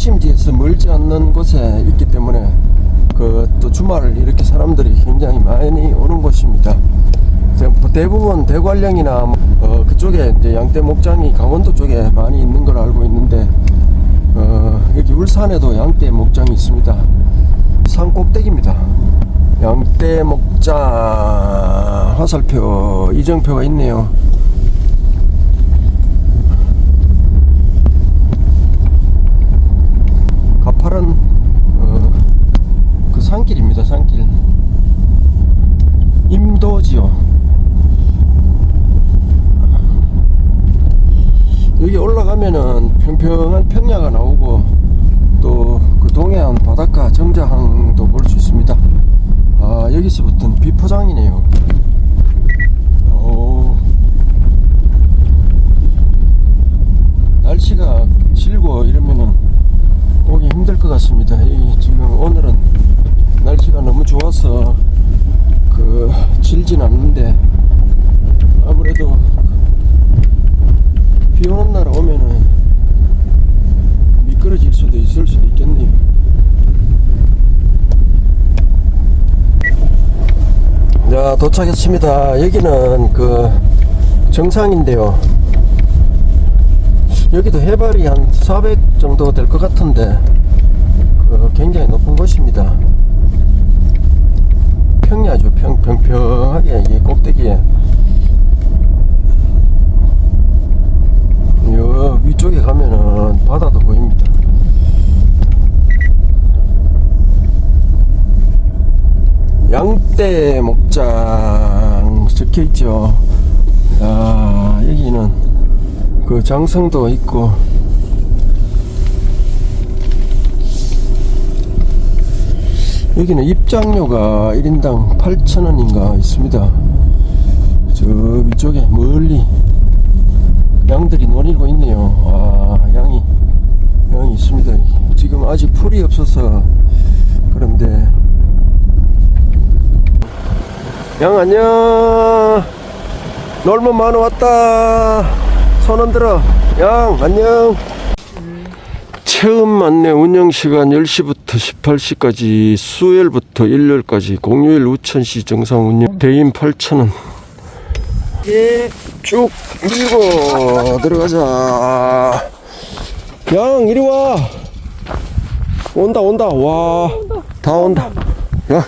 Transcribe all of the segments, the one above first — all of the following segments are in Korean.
도심지에서 멀지 않는 곳에 있기 때문에 그 또 주말을 이렇게 사람들이 굉장히 많이 오는 곳입니다. 대- 대부분 대관령이나 뭐, 어, 그쪽에 이제 양떼 목장이 강원도 쪽에 많이 있는 걸 알고 있는데 어, 여기 울산에도 양떼 목장이 있습니다. 산 꼭대기입니다. 양떼 목장 화살표 이정표가 있네요. 가파른 어, 그 산길입니다. 산길. 임도지요. 여기 올라가면은 평평한 평야가 나오고 또 그 동해안 바닷가 정자항도 볼 수 있습니다. 아 여기서부터는 비포장이네요. 오. 날씨가 질고 이러면은 오기 힘들 것 같습니다. 이 지금 오늘은 날씨가 너무 좋아서 그 질진 않는데 아무래도 비 오는 날 오면은 미끄러질 수도 있을 수도 있겠네요. 자 도착했습니다. 여기는 그 정상인데요. 여기도 해발이 한 400 정도 될 것 같은데 그 굉장히 높은 곳입니다. 평야죠. 평, 평평하게 이 꼭대기에 여 위쪽에 가면은 바다도 보입니다. 양떼 목장 적혀 있죠. 아, 여기는 그 장성도 있고 여기는 입장료가 1인당 8,000원인가 있습니다. 저 위쪽에 멀리 양들이 노리고 있네요. 아, 양이, 양이 있습니다. 지금 아직 풀이 없어서 그런데. 양 안녕. 놀면 많어 왔다. 손 흔들어. 양 안녕. 체험 안내 운영 시간 10시부터 18시까지 수요일부터 일요일까지 공휴일 우천시 정상 운영. 대인 8,000원. 예, 쭉 밀고 들어가자. 양 이리 와. 온다 온다. 와 다 온다. 양,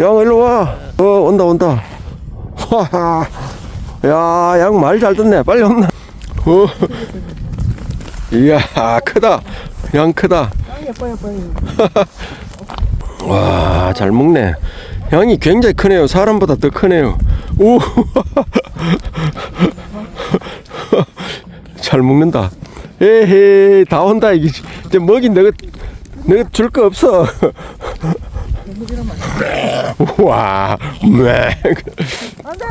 양 일로 와 어 온다 온다. 야양 말 잘 듣네. 빨리 온나 어. 이야 크다 양 크다 예뻐 예뻐 와, 잘 먹네. 양이 굉장히 크네요. 사람보다 더 크네요. 오, 잘 먹는다. 에헤이, 다 온다. 이게 이제 먹이 너가 너가 줄 거 없어. 와, 네. 안돼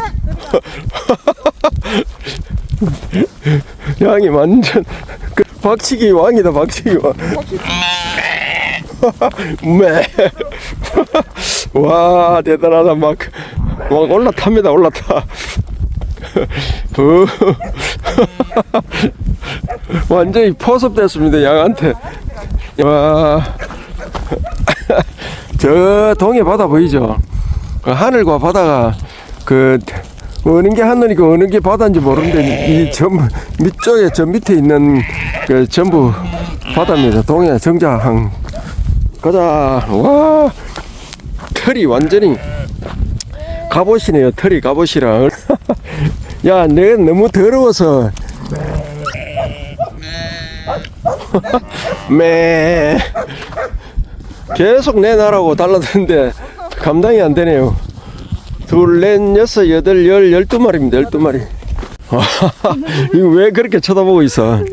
양이 완전 그 박치기 왕이다. 박치기 왕. 매. 와 대단하다 막, 막 올라탑니다 올라타. 어. 완전히 포섭됐습니다 양한테. 와. 저 동해 바다 보이죠? 그 하늘과 바다가 그 어느 게 하늘이고 어느 게 바다인지 모르는데 이 전부 밑쪽에 저 밑에 있는 그 전부 바다입니다. 동해 정자항 가자. 와 털이 완전히 갑옷이네요. 털이 갑옷이랑. 야, 내가 너무 더러워서. 매. 계속 내놔라고 달라드는데 감당이 안 되네요. 둘, 넷, 여섯, 여덟, 열, 열두 마리입니다. 열두 마리. 이거 왜 그렇게 쳐다보고 있어?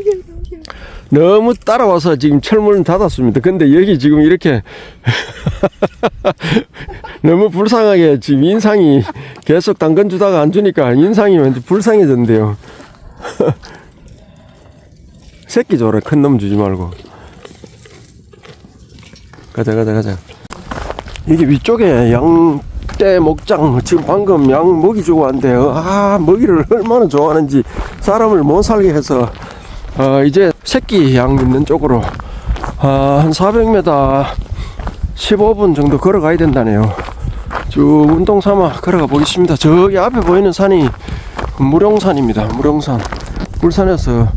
너무 따라와서 지금 철문을 닫았습니다. 근데 여기 지금 이렇게 너무 불쌍하게 지금 인상이 계속 당근 주다가 안 주니까 인상이 왠지 불쌍해졌는데요. 새끼 줘라. 큰 놈 주지 말고. 가자, 가자, 가자. 이게 위쪽에 양 떼 목장 지금 방금 양 먹이 주고 왔는데요. 아 먹이를 얼마나 좋아하는지 사람을 못 살게 해서 어, 이제 새끼 양 있는 쪽으로 아, 한 400m 15분 정도 걸어가야 된다네요. 쭉 운동 삼아 걸어가 보겠습니다. 저기 앞에 보이는 산이 무룡산입니다. 무룡산. 울산에서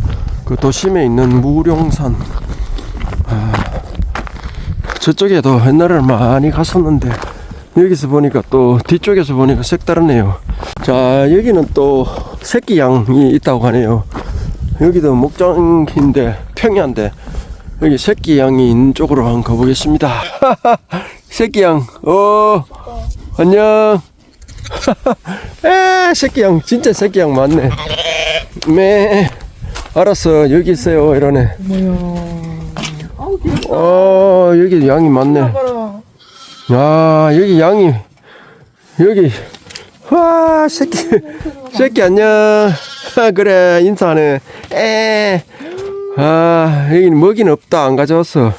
그 도심에 있는 무룡산. 아, 저쪽에도 옛날에는 많이 갔었는데 여기서 보니까 또 뒤쪽에서 보니까 색다르네요. 자, 여기는 또 새끼 양이 있다고 하네요. 여기도 목장인데 평야인데 여기 새끼 양이 있는 쪽으로 한번 가보겠습니다. 새끼 양, 어, 안녕. 에, 새끼 양, 진짜 새끼 양 맞네. 매, 알았어, 여기 있어요, 이러네. 어, 여기 양이 많네. 야, 여기 양이, 여기, 와, 새끼, 새끼 안녕. 그래, 인사하네. 에, 아, 여기는 먹이는 없다. 안 가져왔어.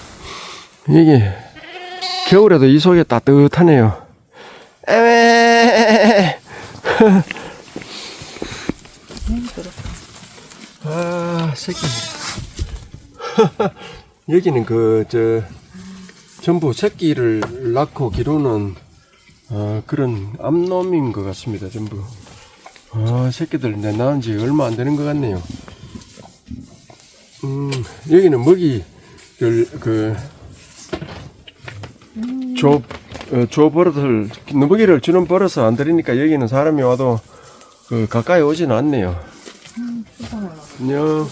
여기, 겨울에도 이 속에 따뜻하네요. 에메. 아, 새끼. 여기는 그, 저, 전부 새끼를 낳고 기르는 어, 그런 암놈인 것 같습니다. 전부. 아, 새끼들 내 낳은 지 얼마 안 되는 것 같네요. 음, 여기는 먹이를 그, 줘, 어, 줘 버릇을, 먹이를 주는 버릇을 안 들이니까 여기는 사람이 와도 그 가까이 오진 않네요. 안녕.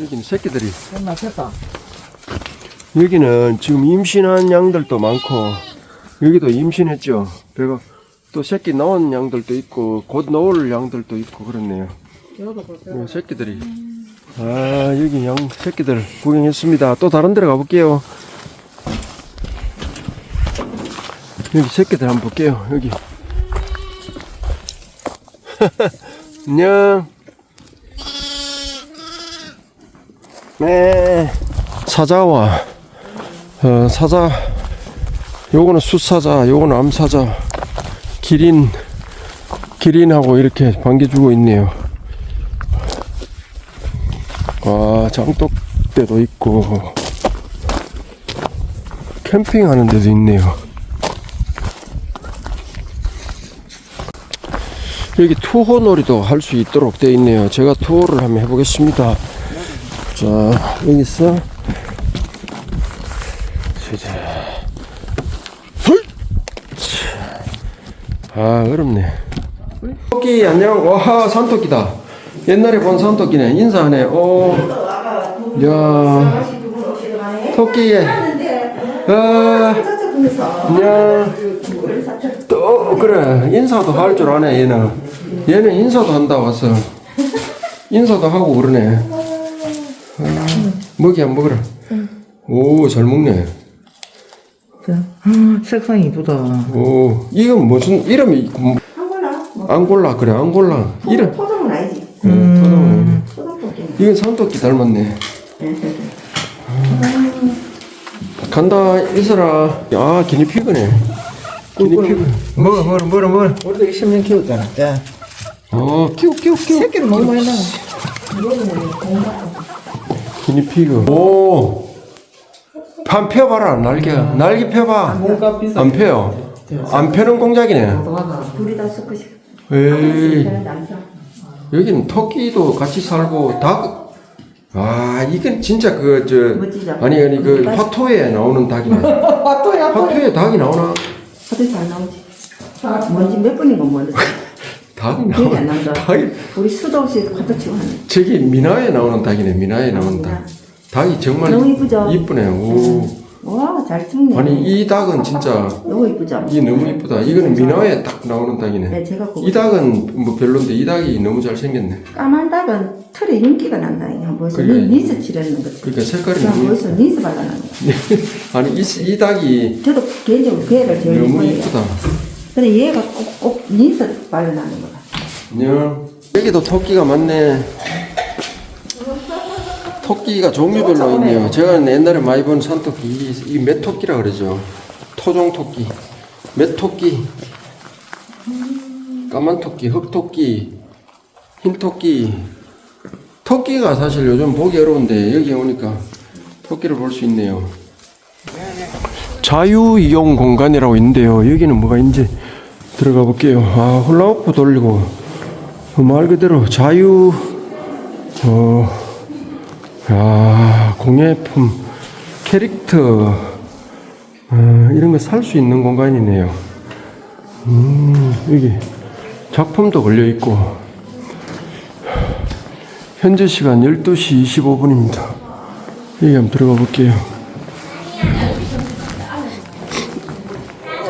여기는 새끼들이 끝났겠다. 여기는 지금 임신한 양들도 많고 여기도 임신했죠. 배가 또 새끼 나온 양들도 있고 곧 나올 양들도 있고 그렇네요. 이 새끼들이 아 여기 양 새끼들 구경했습니다. 또 다른 데로 가볼게요. 여기 새끼들 한번 볼게요. 여기 안녕. 네 사자와 어, 사자 요거는 숫사자 요거는 암사자 기린 기린하고 이렇게 반겨주고 있네요. 와 장독대도 있고 캠핑하는 데도 있네요. 여기 투호 놀이도 할 수 있도록 되어 있네요. 제가 투어를 한번 해보겠습니다. 자 여기 있 헐! 아 어렵네. 토끼 안녕. 와 산토끼다. 옛날에 본 산토끼네. 인사하네. 오. 야. 토끼. 아. 안녕. 또 그래 인사도 할 줄 아네 얘는. 얘는 인사도 한다 와서. 인사도 하고 그러네. 아, 먹이 안 먹어라. 오 잘 먹네. 음, 색상이 이쁘다. 오, 이건 무슨 이름이 뭐, 한골라? 뭐 앙골라 그래 앙골라. 이름. 토종은 아니지? 응, 토종은. 토종 토끼 이건 산토끼 닮았네. 간다 있어라. 아 기니피그네 기니피그 먹어 먹어 먹어 먹어 우리도 10년 키웠잖아. 야, 어 끼우 끼우 끼우 새끼는 너무 많이 나가. 기니피그 오 판 펴봐라 날개 날개 펴봐 뭔가 비싸. 안 펴요 안 펴는 공작이네 둘이 다 섞으시 에이 남자 여기는 토끼도 같이 살고 닭. 아 이건 진짜 그 멋지죠? 저 아니 아니 그 화토에 나오는 닭이네. 아, 또야. 화토에 닭이 나오나? 어디 잘 나오지 뭔지 몇 분인 건 모르겠어 닭이 기억이 안 나오. 난다 닭이 우리 수도 없이 갖다 치고 하네 저기 미나에 나오는 닭이네. 미나에 나오는 닭. 닭이 정말 너무 이쁘죠? 이쁘네. 오. 와 잘 찍네 아니 이 닭은 진짜 너무 이쁘죠 이 너무 이쁘다. 이거는 미나에 딱 나오는 닭이네. 네 제가 그거 이 닭은 뭐 별론데 이 닭이 너무 잘 생겼네. 까만 닭은 털에 윤기가 난다 이거 한번 보세요 그래. 닌스 칠하는 거지 그러니까 색깔이 그냥 너무 벌써 발라놓은 거 아니 이, 이 닭이 저도 개인적으로 그 애를 제일 너무 이뻐해요 이쁘다. 근데 얘가 꼭, 꼭 닌스 발라놓는 거야 안녕. 여기도 토끼가 많네. 토끼가 종류별로 있네요. 제가 옛날에 많이 본 산토끼, 이, 이 맷토끼라 그러죠. 토종 토끼, 맷토끼, 까만 토끼, 흑토끼, 흰 토끼, 토끼가 사실 요즘 보기 어려운데 여기 오니까 토끼를 볼 수 있네요. 자유 이용 공간이라고 있는데요. 여기는 뭐가 있는지 들어가 볼게요. 아 훌라후프 돌리고 어, 말 그대로 자유 어, 야 공예품 캐릭터 어, 이런 거 살 수 있는 공간이네요. 음 여기 작품도 걸려 있고 현재 시간 12시 25분입니다. 여기 한번 들어가 볼게요.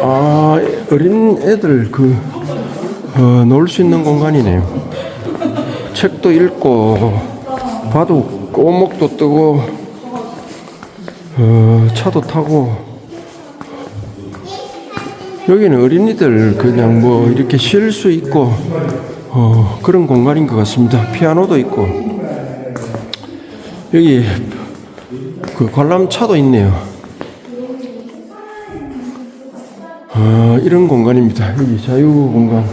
아, 어린 애들 그, 어, 놀 수 있는 공간이네요. 책도 읽고, 봐도 꼬목도 뜨고, 어, 차도 타고, 여기는 어린이들 그냥 뭐 이렇게 쉴 수 있고, 어, 그런 공간인 것 같습니다. 피아노도 있고, 여기 그 관람차도 있네요. 아, 이런 공간입니다. 여기 자유 공간.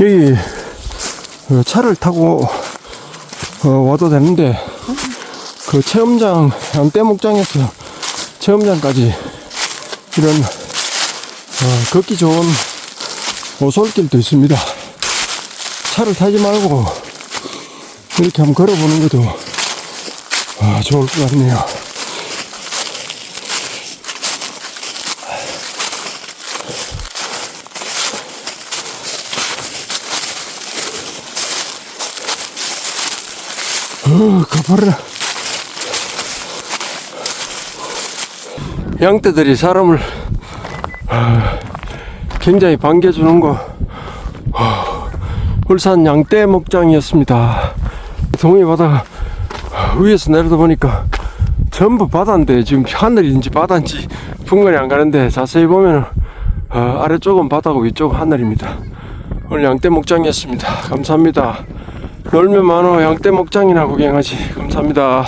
여기 어, 차를 타고 어, 와도 되는데 그 체험장 양떼 목장에서 체험장까지 이런 어, 걷기 좋은 오솔길도 있습니다. 차를 타지 말고 이렇게 한번 걸어보는 것도 아, 좋을 것 같네요. 어, 가봐라. 양떼들이 사람을 아, 굉장히 반겨주는 거. 아, 울산 양떼 목장이었습니다. 동해 바다가 위에서 내려다 보니까 전부 바다인데 지금 하늘인지 바다인지 분간이 안 가는데 자세히 보면 어, 아래쪽은 바다고 위쪽은 하늘입니다. 오늘 양떼 목장이었습니다. 감사합니다. 놀면 많어 양떼 목장이나 구경하지. 감사합니다.